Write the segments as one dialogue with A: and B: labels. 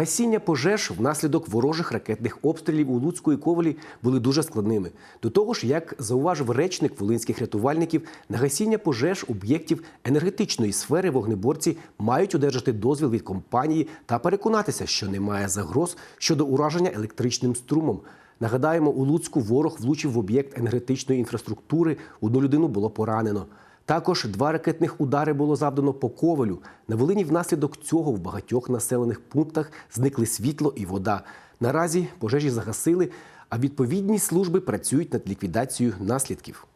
A: Гасіння пожеж внаслідок ворожих ракетних обстрілів у Луцьку і Ковалі були дуже складними. До того ж, як зауважив речник волинських рятувальників, на гасіння пожеж об'єктів енергетичної сфери вогнеборці мають одержати дозвіл від компанії та переконатися, що немає загроз щодо ураження електричним струмом. Нагадаємо, у Луцьку ворог влучив в об'єкт енергетичної інфраструктури. Одну людину було поранено. Також два ракетних удари було завдано по ковалю. На Волині внаслідок цього в багатьох населених пунктах зникли світло і вода. Наразі пожежі загасили, а відповідні служби працюють над ліквідацією наслідків.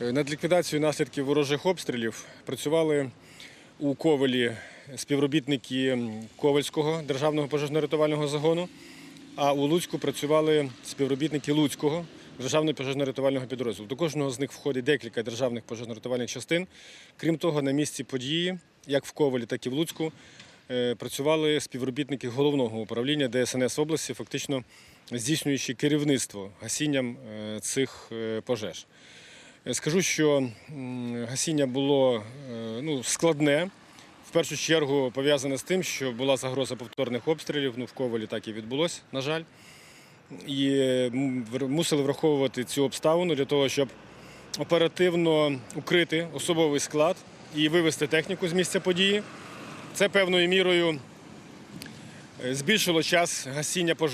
B: Над ліквідацією наслідків ворожих обстрілів працювали у Ковелі співробітники Ковельського державного пожежно-рятувального загону, а у Луцьку працювали співробітники Луцького державного пожежно-рятувального підрозділу. До кожного з них входить декілька державних пожежно-рятувальних частин. Крім того, на місці події, як в Ковелі, так і в Луцьку, е, працювали співробітники головного управління ДСНС області, фактично здійснюючи керівництво гасінням е, цих е, пожеж. Скажу, що гасіння було ну, складне. В першу чергу пов'язане з тим, що була загроза повторних обстрілів. Ну, в Ковалі так і відбулося, на жаль. І мусили враховувати цю обставину для того, щоб оперативно укрити особовий склад і вивести техніку з місця події. Це певною мірою е, збільшило час гасіння пожежі.